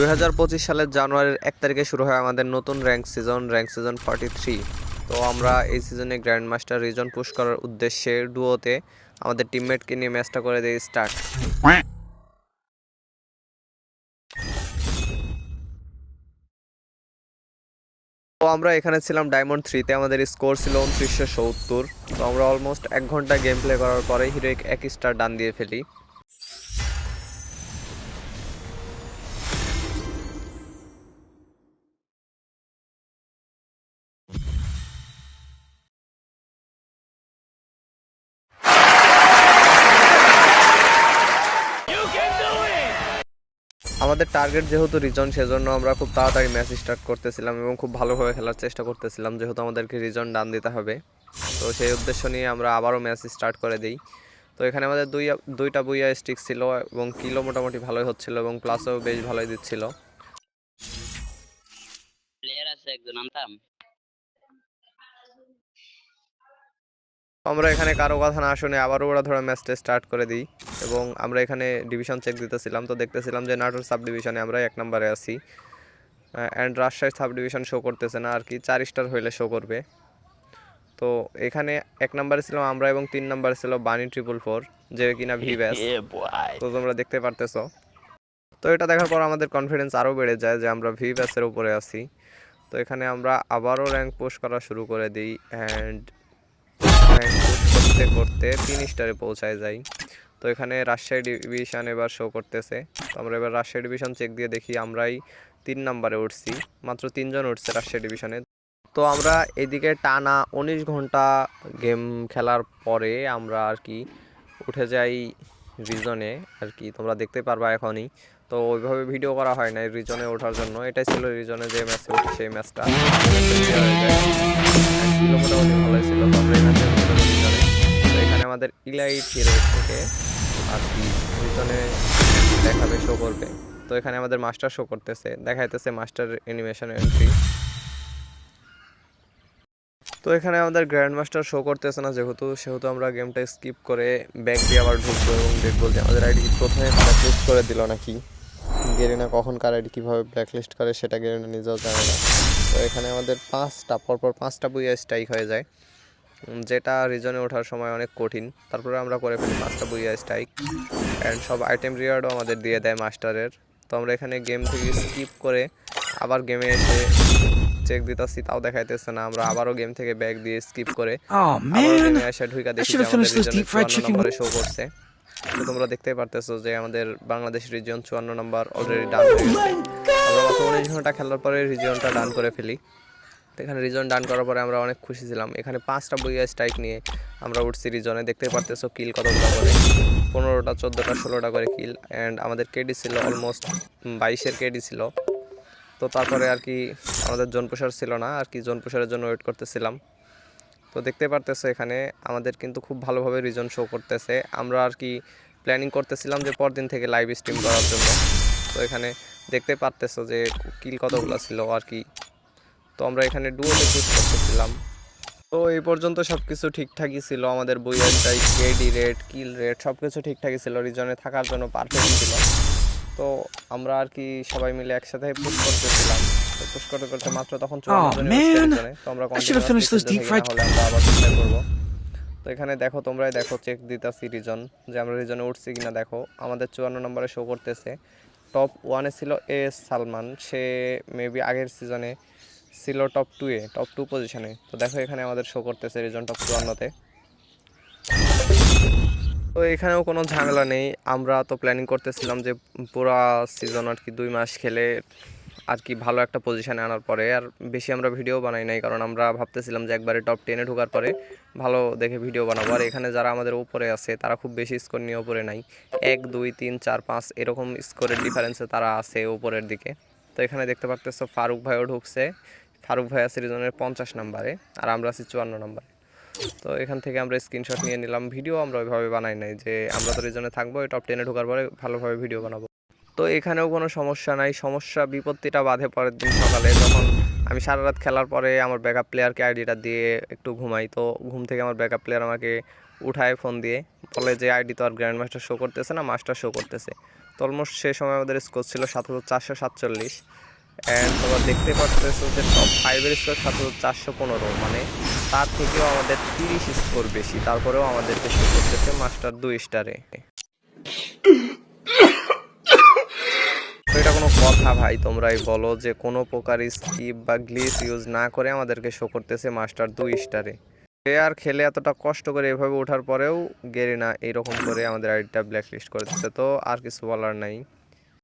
দুই হাজার পঁচিশ সালের জানুয়ারির এক তারিখে শুরু হয় আমাদের নতুন rank season rank season forty three তো আমরা এই সিজনে গ্র্যান্ড মাস্টার রিজন পুশ করার উদ্দেশ্যে ডুয়োতে আমাদের টিমমেটকে নিয়ে ম্যাচটা করে দিই স্টার্ট তো আমরা এখানে ছিলাম ডায়মন্ড থ্রিতে আমাদের স্কোর ছিল উনত্রিশশো সত্তর। তো আমরা অলমোস্ট এক ঘণ্টা গেম প্লে করার পরে হিরোইক এক স্টার ডান দিয়ে ফেলি। আমাদের টার্গেট যেহেতু রিজন সেজন্য আমরা খুব তাড়াতাড়ি ম্যাচ স্টার্ট করতেছিলাম এবং খুব ভালোভাবে খেলার চেষ্টা করতেছিলাম, যেহেতু আমাদেরকে রিজন ডান দিতে হবে। তো সেই উদ্দেশ্য নিয়ে আমরা আবারও ম্যাচ স্টার্ট করে দিই। তো এখানে আমাদের দুই, দুইটা বুইয়া স্টিক ছিল এবং কিলো মোটামুটি ভালোই হচ্ছিল এবং প্লাসও বেশ ভালোই দিচ্ছিল। প্লেয়ার আছে একজন, আনতাম। আমরা এখানে কারও কথা না শুনে আবারও ওরা ধরে ম্যাচটা স্টার্ট করে দিই এবং আমরা এখানে ডিভিশন চেক দিতেছিলাম। তো দেখতেছিলাম যে নাটোর সাব ডিভিশনে আমরা এক নম্বরে আছি। And Rajshahi sub division show করতেছে না আর কি চার স্টার হইলে শো করবে। তো এখানে এক নম্বরে ছিলাম আমরা এবং তিন নম্বরে ছিল বানি ট্রিপল ফোর যে কিনা ভি ব্যাস তো তোমরা দেখতে পারতেছো। তো এটা দেখার পর আমাদের কনফিডেন্স আরও বেড়ে যায় যে আমরা ভি ব্যাসের উপরে আছি। তো এখানে আমরা আবারও র্যাঙ্ক পোস্ট করা শুরু করে দিই অ্যান্ড র্যাঙ্ক করতে করতে তিন স্টারে পৌঁছায় যাই। তো এখানে রাজশাহী ডিভিশন এবার শো করতেছে। তো আমরা এবার রাজশাহী ডিভিশন চেক দিয়ে দেখি, আমরাই তিন নম্বরে উঠছি। মাত্র তিনজন উঠছে রাজশাহী ডিভিশনে। তো আমরা এদিকে টানা উনিশ ঘণ্টা গেম খেলার পরে আমরা আর কি উঠে যাই রিজনে আর কি তোমরা দেখতে পারবা এখনই। তো ওইভাবে ভিডিও করা হয় না রিজনে ওঠার জন্য। এটাই ছিল রিজনে যে ম্যাচে সেই ম্যাচটা তো এখানে আমাদের ইলাইট হিরো থেকে। আর কি রিজনে দেখাবে শো করবে। তো এখানে আমাদের মাস্টার শো করতেছে, দেখাইতেছে মাস্টার অ্যানিমেশন এন্ট্রি তো এখানে আমাদের গ্র্যান্ড মাস্টার শো করতেছে না যেহেতু, সেহেতু আমরা গেমটা স্কিপ করে ব্যাক দিয়ে আবার ঢুকবো এবং দেখব যে আমাদের আইডি প্রথমে করে দিল নাকি। গেরিনা কখন কার আইডি কীভাবে ব্ল্যাকলিস্ট করে সেটা গেরিনা নিজেও জানে না। তো এখানে আমাদের পাঁচটা পরপর পাঁচটা বুইয়া স্ট্রাইক হয়ে যায়। যেটা রিজনে ওঠার সময় অনেক কঠিন। তারপরে আমরা করে ফেলি পাঁচটা বুইয়া স্ট্রাইক অ্যান্ড সব আইটেম রিওয়ার্ডও আমাদের দিয়ে দেয় মাস্টারের তো আমরা এখানে গেম থেকে স্কিপ করে আবার গেমে এসে চেক দিতেছি তাও দেখাইতেছে না। আমরা আবারও গেম থেকে ব্যাগ দিয়ে স্কিপ করে Oh man, গেমে এসে ঢুইকা দেখি আমাদের রিজনে শো করছে। তোমরা দেখতেই পারতেছো যে আমাদের বাংলাদেশ রিজন চুয়ান্ন নম্বর অলরেডি ডান উনিশ ঘণ্টা খেলার পরে রিজনটা ডান করে ফেলি। এখানে রিজন ডান করার পরে আমরা অনেক খুশি ছিলাম। এখানে পাঁচটা বইয়া স্ট্রাইক নিয়ে আমরা উঠছি রিজনে দেখতে পারতেছো কিল কতগুলো করে। পনেরোটা, চোদ্দোটা, ষোলোটা করে কিল অ্যান্ড আমাদের কেডি ছিল অলমোস্ট বাইশের কেডি ছিল। তো তারপরে আর কি আমাদের জোন প্রসার ছিল না। আর কি জোন প্রসারের জন্য ওয়েট করতেছিলাম। তো দেখতে পারতেছো এখানে আমাদের কিন্তু খুব ভালোভাবে রিজন শো করতেছে। আমরা আর কি প্ল্যানিং করতেছিলাম যে পরদিন থেকে লাইভ স্ট্রিম করার জন্য। তো এখানে দেখতে পারতেছো যে কিল কতগুলো ছিল আর কি। তো আমরা এখানে ডুয়োতে চুজ করতেছিলাম। তো এই পর্যন্ত সব কিছু ঠিকঠাকই ছিল। আমাদের বইয়ের চাই কেডি রেট কিল রেট সব কিছু ঠিকঠাকই ছিল। রিজনে থাকার জন্য পারফেক্ট ছিল। তো আমরা আর কি সবাই মিলে একসাথে পুশ করতেছিলাম। পুশ করতে করতে মাত্র তখন। তো আমরা আবার চেষ্টা করব। তো এখানে দেখো তোমরাই দেখো চেক দিতাছি রিজন যে আমরা রিজনে উঠছি কিনা দেখো। আমাদের চুয়ান্ন নম্বরে শো করতেছে। টপ ওয়ানে ছিল এস সালমান। সে মেবি আগের সিজনে ছিল টপ টু এ টপ টু পজিশনে তো দেখো এখানে আমাদের শো করতেছে রিজন টপ চুয়ান্নতে। তো এখানেও কোনো ঝামেলা নেই। আমরা তো প্ল্যানিং করতেছিলাম যে পুরা সিজন আর কি দুই মাস খেলে আর কি ভালো একটা পজিশনে আনার পরে। আর বেশি আমরা ভিডিও বানাই নাই, কারণ আমরা ভাবতেছিলাম যে একবারে টপ টেনে ঢোকার পরে ভালো দেখে ভিডিও বানাবো। আর এখানে যারা আমাদের উপরে আছে, তারা খুব বেশি স্কোর নিয়ে উপরে নাই। এক, দুই, তিন, চার, পাঁচ এরকম স্কোরের ডিফারেন্সে তারা আছে উপরের দিকে। তো এখানে দেখতে পারতেছো ফারুক ভাইও ঢুকছে। ফারুক ভাই আছে রিজনের পঞ্চাশ নাম্বারে আর আমরা আছি চুয়ান্ন নাম্বারে তো এখান থেকে আমরা স্ক্রিনশট নিয়ে নিলাম ভিডিও আমরা ওইভাবে বানাই নাই যে আমরা তো রিজনে থাকব টপ টেনে ঢোকার পরে ভালোভাবে ভিডিও বানাবো। তো এখানেও কোনো সমস্যা নাই, সমস্যা বিপত্তিটা বাধে পরের দিন সকালে, যখন আমি সারা রাত খেলার পরে আমার ব্যাকআপ প্লেয়ারকে আইডিটা দিয়ে একটু ঘুমাই, তো ঘুম থেকে আমার ব্যাকআপ প্লেয়ার আমাকে উঠায় ফোন দিয়ে, বলে যে আইডি তো আর গ্র্যান্ড মাস্টার শো করতেছে না মাস্টার শো করতেছে। তো অলমোস্ট সে সময় আমাদের স্কোর ছিল সাত হাজার চারশো সাতচল্লিশ। অ্যান্ড তোমরা দেখতে পাচ্ছ যে টপ ফাইভের স্কোর সাত হাজার চারশো পনেরো মানে তার থেকেও আমাদের তিরিশ স্কোর বেশি, তারপরেও আমাদেরকে শো করতেছে মাস্টার দুই স্টারে। এটা কোনো কথা ভাই, তোমরাই বলো যে কোনো প্রকার স্কিপ বা গ্লিচ ইউজ না করে আমাদেরকে শো করতেছে মাস্টার দুই স্টারে। সে আর খেলে এতটা কষ্ট করে এভাবে ওঠার পরেও গেরিনা এইরকম করে আমাদের আইডিটা ব্ল্যাক লিস্ট করে দিচ্ছে, তো আর কিছু বলার নাই।